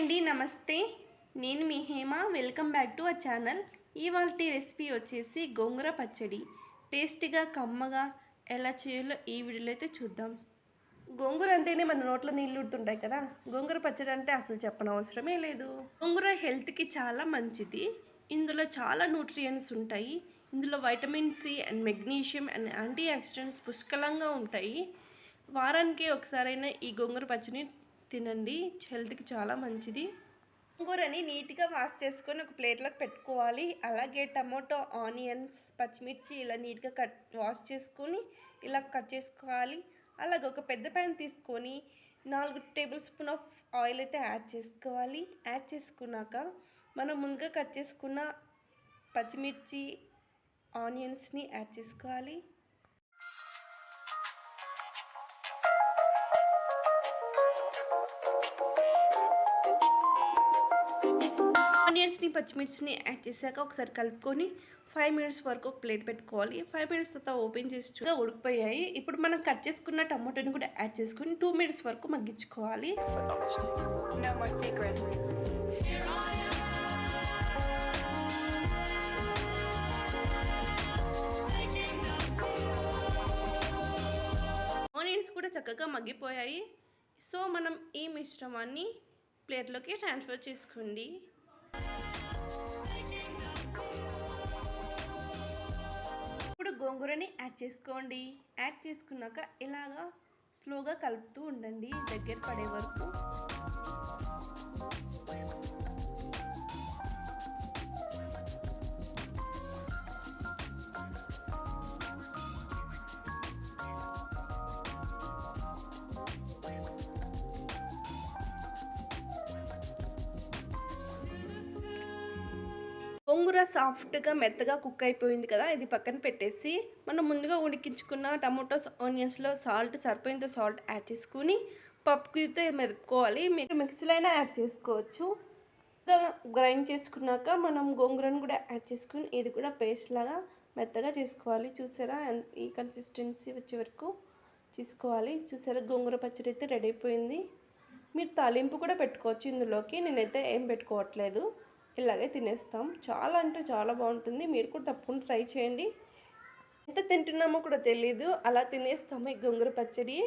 అండి నమస్తే. నేను మీ Hema. Welcome back to our channel. ఇవాళ రెసిపీ వచ్చేసి గోంగూర పచ్చడి. టేస్టీగా కమ్మగా ఎలా చేయాలో ఈ వీడియోలో అయితే చూద్దాం. గోంగూర అంటేనే మన నోట్లో నీళ్ళు ఉడుతుంటాయి కదా. గోంగూర పచ్చడి అంటే అసలు చెప్పనవసరమే లేదు. గోంగూర హెల్త్కి చాలా మంచిది. ఇందులో చాలా న్యూట్రియంట్స్ ఉంటాయి. ఇందులో vitamin C and magnesium and antioxidants పుష్కలంగా ఉంటాయి. వారానికి ఒకసారైనా ఈ గోంగూర పచ్చడిని తినండి హెల్త్కి చాలా మంచిది. గోంగూరని నీట్గా వాష్ చేసుకొని ఒక ప్లేట్లోకి పెట్టుకోవాలి. అలాగే టమాటో ఆనియన్స్ పచ్చిమిర్చి ఇలా నీట్గా కట్ వాష్ చేసుకొని ఇలా కట్ చేసుకోవాలి. అలాగే ఒక పెద్ద ప్యాన్ తీసుకొని నాలుగు టేబుల్ స్పూన్ ఆఫ్ ఆయిల్ అయితే యాడ్ చేసుకోవాలి. యాడ్ చేసుకున్నాక మనం ముందుగా కట్ చేసుకున్న పచ్చిమిర్చి ఆనియన్స్ని యాడ్ చేసుకోవాలి. ఆనియన్స్ని పచ్చిమిర్చిని యాడ్ చేశాక ఒకసారి కలుపుకొని ఫైవ్ మినిట్స్ వరకు ఒక ప్లేట్ పెట్టుకోవాలి. ఫైవ్ మినిట్స్ తర్వాత ఓపెన్ చేసి చూడగా ఉడికిపోయాయి. ఇప్పుడు మనం కట్ చేసుకున్న టమాటోని కూడా యాడ్ చేసుకొని టూ మినిట్స్ వరకు మగ్గించుకోవాలి. ఆనియన్స్ కూడా చక్కగా మగ్గిపోయాయి. సో మనం ఈ మిశ్రమాన్ని ప్లేట్లోకి ట్రాన్స్ఫర్ చేసుకోండి. ఇప్పుడు గోంగూరని యాడ్ చేసుకోండి. యాడ్ చేసుకున్నాక ఇలాగా స్లోగా కలుపుతూ ఉండండి. దగ్గర పడే వరకు. గోంగూర సాఫ్ట్గా మెత్తగా కుక్ అయిపోయింది కదా ఇది పక్కన పెట్టేసి మనం ముందుగా ఉడికించుకున్న టమాటోస్ ఆనియన్స్లో సాల్ట్ సరిపోయేంత సాల్ట్ యాడ్ చేసుకుని పప్పుకితో మెదుపుకోవాలి. మీరు మిక్సీలో అయినా యాడ్ చేసుకోవచ్చు. గ్రైండ్ చేసుకున్నాక మనం గోంగూరను కూడా యాడ్ చేసుకుని ఇది కూడా పేస్ట్ లాగా మెత్తగా చేసుకోవాలి. చూసారా? ఈ కన్సిస్టెన్సీ వచ్చే వరకు చేసుకోవాలి. చూసారా? గోంగూర పచ్చడి అయితే రెడీ అయిపోయింది. మీరు తాలింపు కూడా పెట్టుకోవచ్చు ఇందులోకి. నేనైతే ఏం పెట్టుకోవట్లేదు. ఇలాగే తినేస్తాం. చాలా అంటే చాలా బాగుంటుంది. మీరు కూడా తప్పకుండా ట్రై చేయండి. ఎంత తింటున్నామో కూడా తెలీదు. అలా తినేస్తాము ఈ గోంగూర పచ్చడి.